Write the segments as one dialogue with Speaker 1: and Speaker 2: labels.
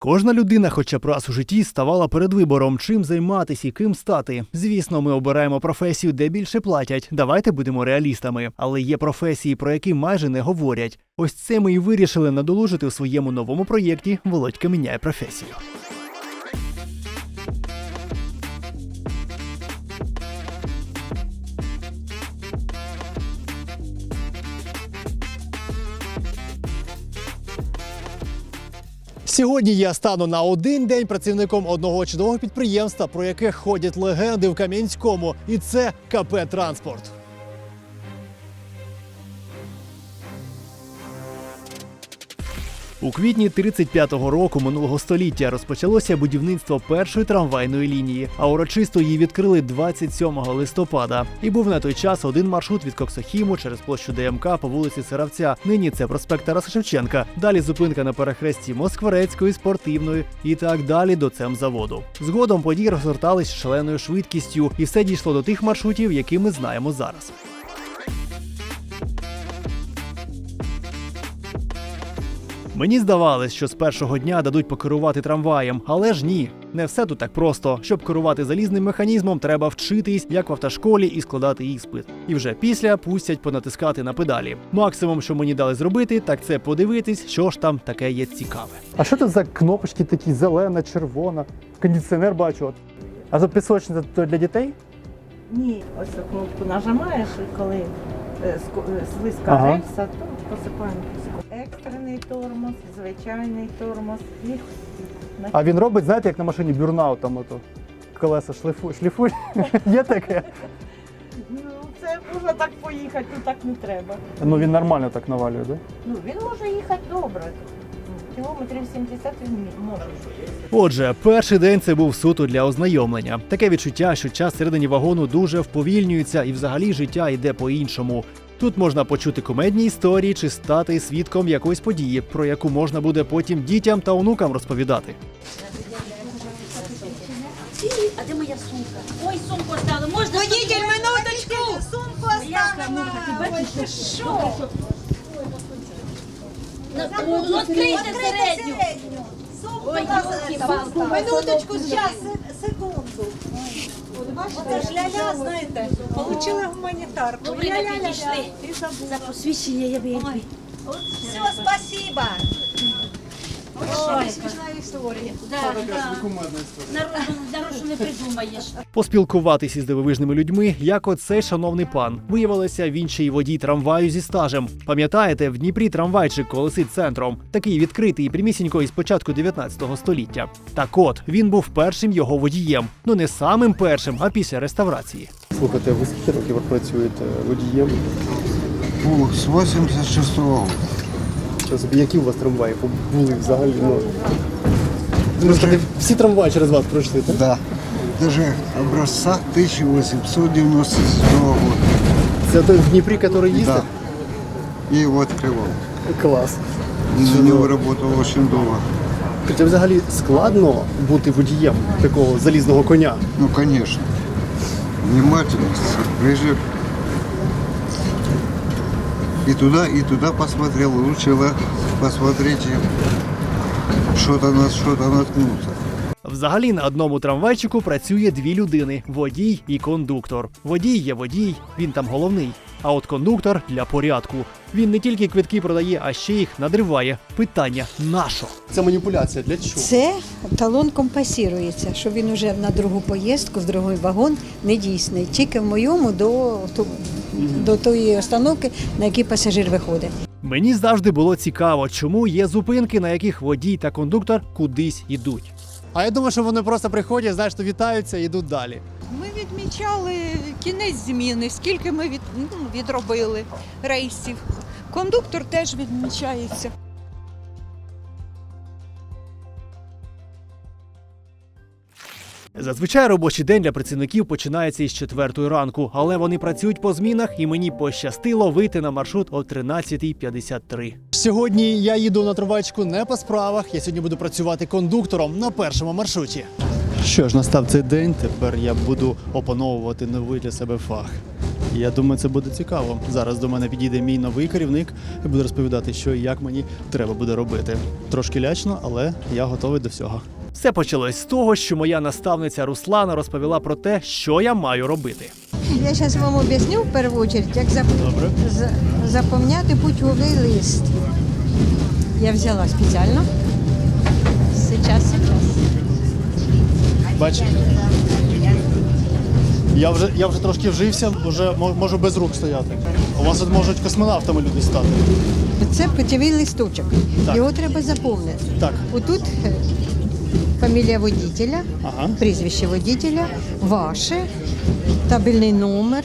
Speaker 1: Кожна людина, хоча б раз у житті, ставала перед вибором, чим займатися і ким стати. Звісно, ми обираємо професію, де більше платять. Давайте будемо реалістами. Але є професії, про які майже не говорять. Ось це ми і вирішили надолужити у своєму новому проєкті Володька міняє професію. Сьогодні я стану на один день працівником одного чудового підприємства, про яке ходять легенди в Кам'янському, і це КП Транспорт. У квітні 35-го року минулого століття розпочалося будівництво першої трамвайної лінії, а урочисто її відкрили 27 листопада. І був на той час один маршрут від Коксохіму через площу ДМК по вулиці Сиравця. Нині це проспект Тараса Шевченка. Далі зупинка на перехресті Москворецької, спортивної і так далі до цемзаводу. Згодом події розгортались шаленою швидкістю, і все дійшло до тих маршрутів, які ми знаємо зараз. Мені здавалось, що з першого дня дадуть покерувати трамваєм, але ж ні. Не все тут так просто. Щоб керувати залізним механізмом, треба вчитись, як в автошколі, і складати іспит. І вже після пустять понатискати на педалі. Максимум, що мені дали зробити, так це подивитись, що ж там таке є цікаве.
Speaker 2: А що це за кнопочки такі зелена, червона? Кондиціонер бачу. От. А за пісочниця то для дітей?
Speaker 3: Ні, ось цю кнопку нажимаєш, і коли слизька
Speaker 2: Ага.
Speaker 3: рельса, то посипаємо. Екстрений тормоз, звичайний тормоз. І...
Speaker 2: А він робить, знаєте, як на машині бюрнаут там ото. Колеса шліфу, шліфують. Є таке.
Speaker 3: Ну, це можна так поїхати, ну так не треба.
Speaker 2: Ну він нормально так навалює, да?
Speaker 3: Ну, він може їхати добре. Кілометрів 70 він.
Speaker 1: Отже, перший день це був суто для ознайомлення. Таке відчуття, що час всередині вагону дуже вповільнюється, і взагалі життя йде по-іншому. Тут можна почути кумедні історії чи стати свідком якоїсь події, про яку можна буде потім дітям та онукам розповідати.
Speaker 4: А де моя сумка? Ой, сумку оставили. Можна? Водитель, минуточку! Сумку оставила! Ти що? Відкрийте середню. Ой, ёлки-палки.
Speaker 5: Минуточку, зараз, секунду. Це ж ля-ля, знаєте, получила гуманітарку.
Speaker 4: Не підійшли. За посвідчення я вийду.
Speaker 5: Все, спасибо. Історія.
Speaker 4: Народу не придумаєш.
Speaker 1: Поспілкуватись із дивовижними людьми, як оцей шановний пан. Виявилося, він ще й водій трамваю зі стажем. Пам'ятаєте, в Дніпрі трамвайчик колесить центром, такий відкритий і прямісінько із початку 19 століття. Так от він був першим його водієм. Ну не самим першим, а після реставрації.
Speaker 2: Слухайте, ви скільки років працюєте водієм?
Speaker 6: Фу, с 86-го года.
Speaker 2: Які у вас трамваї були взагалі? Ну, Просто всі трамваї через вас пройшли, так?
Speaker 6: Да. Даже образца 1897 года.
Speaker 2: Це той в Дніпрі, який їздить?
Speaker 6: Да. Я его открывал.
Speaker 2: Клас.
Speaker 6: И на него работал очень долго.
Speaker 2: Хоча взагалі складно бути водієм такого залізного коня.
Speaker 6: Ну, конечно. Внимательность, рыжик. И туда, и туда посмотрел. Лучше ла- посмотрите, что-то на что-то наткнуться.
Speaker 1: Взагалі на одному трамвайчику працює дві людини: водій і кондуктор. Водій є водій, він там головний. А от кондуктор для порядку. Він не тільки квитки продає, а ще їх надриває. Питання нащо?
Speaker 2: Це маніпуляція для чого?
Speaker 7: Це талон компасірується, що він уже на другу поїздку, в другий вагон не дійсний. Тільки в моєму до, до тої остановки, на якій пасажир виходить.
Speaker 1: Мені завжди було цікаво, чому є зупинки, на яких водій та кондуктор кудись ідуть. А я думаю, що вони просто приходять, знаєш, то вітаються і йдуть далі.
Speaker 8: Ми відмічали кінець зміни, скільки ми від, ну, відробили рейсів. Кондуктор теж відмічається.
Speaker 1: Зазвичай робочий день для працівників починається із четвертої ранку, але вони працюють по змінах, і мені пощастило вийти на маршрут о 13.53. Сьогодні я їду на трамвайчику не по справах. Я сьогодні буду працювати кондуктором на першому маршруті. Що ж, настав цей день. Тепер я буду опановувати новий для себе фах.
Speaker 2: Я думаю, це буде цікаво. Зараз до мене підійде мій новий керівник і буде розповідати, що і як мені треба буде робити. Трошки лячно, але я готовий до всього.
Speaker 1: Все почалось з того, що моя наставниця Руслана розповіла про те, що я маю робити.
Speaker 7: Я зараз вам об'ясню в першу чергу, як зап... Заповняти путьовий лист. Я взяла спеціально. Сейчас, сейчас.
Speaker 2: Бач. Я вже, я вже трошки вжився, вже можу без рук стояти. У вас тут можуть космонавтами люди стати.
Speaker 7: Це путьовий листочок.
Speaker 2: Так.
Speaker 7: Його треба заповнити.
Speaker 2: Так,
Speaker 7: Отут е, фамілія водителя,
Speaker 2: ага.
Speaker 7: прізвище водителя, ваше, табельний номер,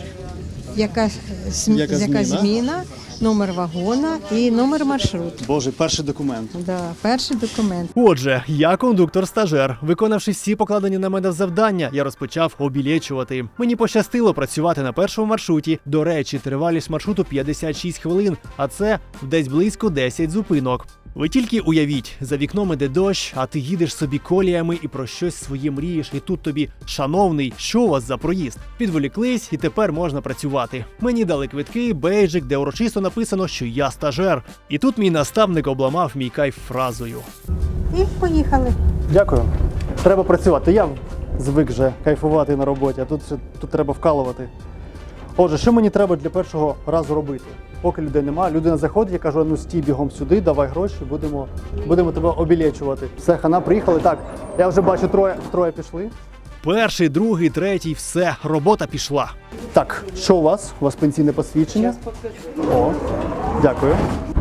Speaker 7: яка, см-
Speaker 2: Яка
Speaker 7: яка
Speaker 2: зміна?
Speaker 7: зміна, номер вагона і номер маршруту.
Speaker 2: Боже, перший документ.
Speaker 7: Да, перший документ.
Speaker 1: Отже, я кондуктор-стажер. Виконавши всі покладені на мене завдання, я розпочав обілечувати. Мені пощастило працювати на першому маршруті. До речі, тривалість маршруту 56 хвилин, а це десь близько 10 зупинок. Ви тільки уявіть, за вікном іде дощ, а ти їдеш собі коліями і про щось своє мрієш, і тут тобі, шановний, що у вас за проїзд? Підволіклись, і тепер можна працювати. Мені дали квитки, бейджик, де урочисто написано, що я стажер. І тут мій наставник обламав мій кайф фразою.
Speaker 7: І поїхали.
Speaker 2: Дякую. Треба працювати. Я звик вже кайфувати на роботі, а тут, ще- тут треба вкалувати. Отже, що мені треба для першого разу робити? Поки людей немає, людина заходить, я кажу, ну стій бігом сюди, давай гроші, будемо, будемо тебе обілечувати. Все, хана, приїхали. Так, я вже бачу, троє, троє пішли.
Speaker 1: Перший, другий, третій, все, робота пішла.
Speaker 2: Так, що у вас? У вас пенсійне посвідчення? О, дякую.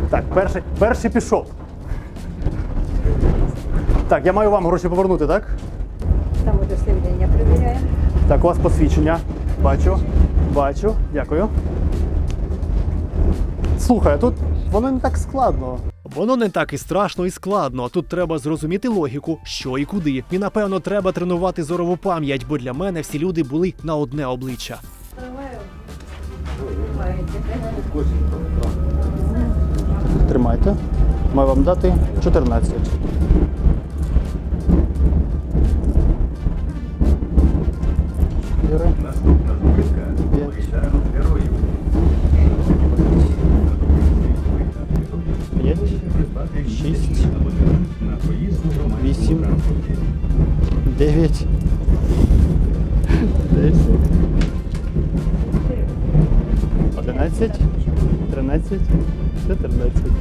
Speaker 2: Так, перший, перший пішов. Так, я маю вам гроші повернути, так?
Speaker 7: Там удостоверення перевіряємо.
Speaker 2: Так, у вас посвідчення. Бачу. Бачу. Дякую. Слухай, а тут воно не так складно.
Speaker 1: Воно не так і страшно і складно. Тут треба зрозуміти логіку, що і куди. І напевно треба тренувати зорову пам'ять, бо для мене всі люди були на одне обличчя.
Speaker 2: Тримайте. Маю вам дати 14. Шість. Вісім. Дев'ять. Десять. Одинадцять. Тринадцять. Чотирнадцять.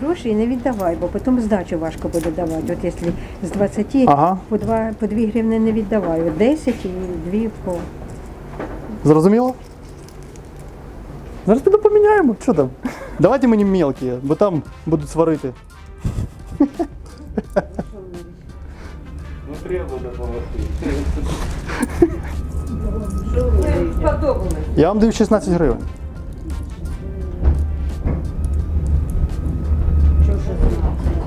Speaker 7: Гроші не віддавай, бо потім здачу важко буде давати. От якщо з 20
Speaker 2: Ага.
Speaker 7: по 2, по 2 гривни не віддавай, от 10 і 2 по.
Speaker 2: Зрозуміло? Зараз піду поміняємо. Що там? Давайте мені мелкі, бо там будуть сварити. Я вам даю 16 гривень.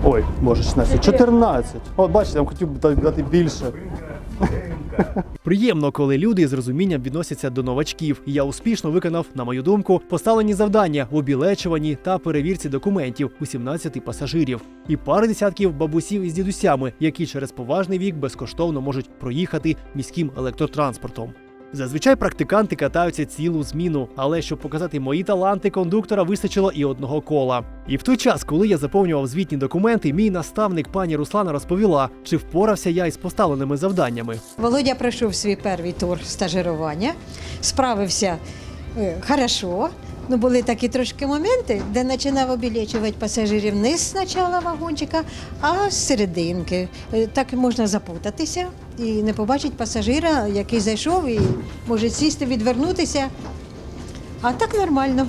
Speaker 2: Ой, боже, 16. 14. От бачите, я вам хотів би дати більше.
Speaker 1: Приємно, коли люди з розумінням відносяться до новачків. І я успішно виконав, на мою думку, поставлені завдання в обілечуванні та перевірці документів у 17 пасажирів і пари десятків бабусів із дідусями, які через поважний вік безкоштовно можуть проїхати міським електротранспортом. Зазвичай практиканти катаються цілу зміну, але щоб показати мої таланти кондуктора, вистачило і одного кола. І в той час, коли я заповнював звітні документи, мій наставник пані Руслана розповіла, чи впорався я із поставленими завданнями.
Speaker 7: Володя пройшов свій перший тур стажирування, справився е, хорошо. Ну, були такі трошки моменти, де починав обілечувати пасажирів не початку вагончика, а з серединки. Е, Так можна запутатися і не побачити пасажира, який зайшов і може сісти, відвернутися. А так нормально,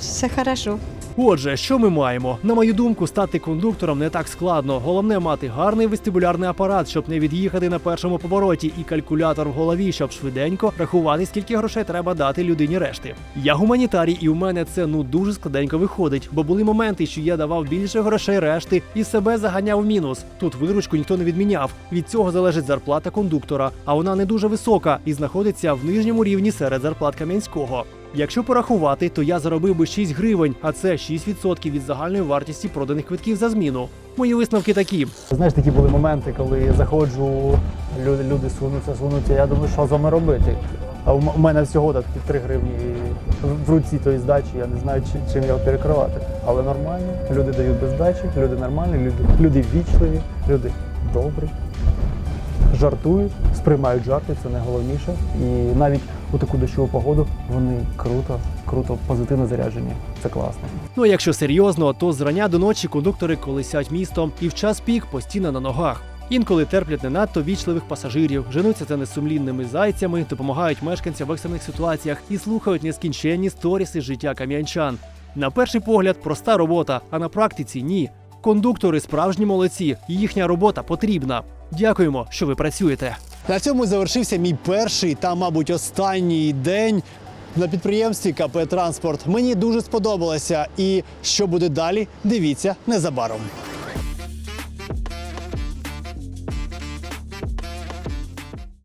Speaker 7: все хорошо.
Speaker 1: Отже, що ми маємо? На мою думку, стати кондуктором не так складно. Головне мати гарний вестибулярний апарат, щоб не від'їхати на першому повороті, і калькулятор в голові, щоб швиденько рахувати, скільки грошей треба дати людині решти. Я гуманітарій, і у мене це ну дуже складенько виходить, бо були моменти, що я давав більше грошей решти і себе заганяв в мінус. Тут виручку ніхто не відміняв. Від цього залежить зарплата кондуктора, а вона не дуже висока і знаходиться в нижньому рівні серед зарплат Кам'янського. Якщо порахувати, то я заробив би 6 гривень, а це 6% від загальної вартості проданих квитків за зміну. Мої висновки такі:
Speaker 2: Знаєш, такі були моменти, коли я заходжу, люди, люди сунуться, сунуться. Я думаю, що з вами робити. А у мене всього так 3 гривні в- руці тої здачі, я не знаю, чи- чим його перекривати. Але нормально, люди дають без здачі, люди нормальні, люди, люди ввічливі, люди добрі, жартують, сприймають жарти, це найголовніше. І навіть у таку дощову погоду вони круто, круто, позитивно заряджені. Це класно.
Speaker 1: Ну а якщо серйозно, то зрання до ночі кондуктори колесять містом і в час пік постійно на ногах. Інколи терплять не надто вічливих пасажирів, женуться за несумлінними зайцями, допомагають мешканцям в екстрених ситуаціях і слухають нескінченні сторіси життя кам'янчан. На перший погляд, проста робота, а на практиці ні. Кондуктори справжні молодці, і їхня робота потрібна. Дякуємо, що ви працюєте.
Speaker 2: На цьому завершився мій перший та, мабуть, останній день на підприємстві КП Транспорт. Мені дуже сподобалося. І що буде далі, дивіться незабаром.